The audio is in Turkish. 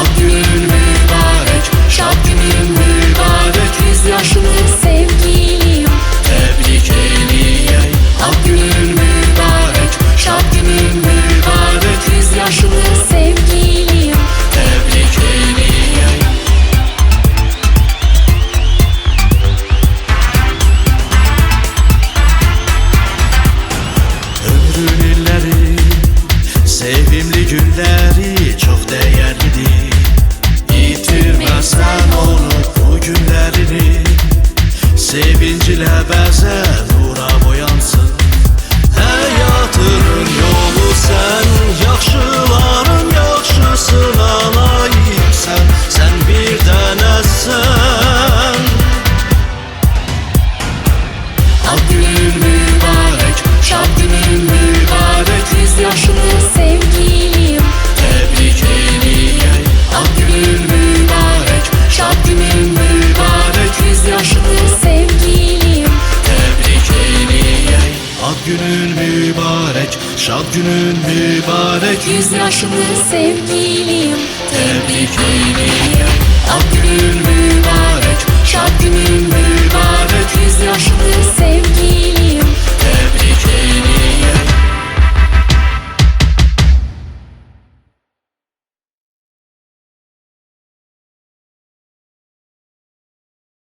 I'm do ilə bəzə nura boyansın. Həyatının yolu sən Yaxşıların yaxşısına layiqsən Sən bir dənəsən Ad günün mübarek, şad günün mübarək, şad günün mübarək Yüz yaşını sevgilim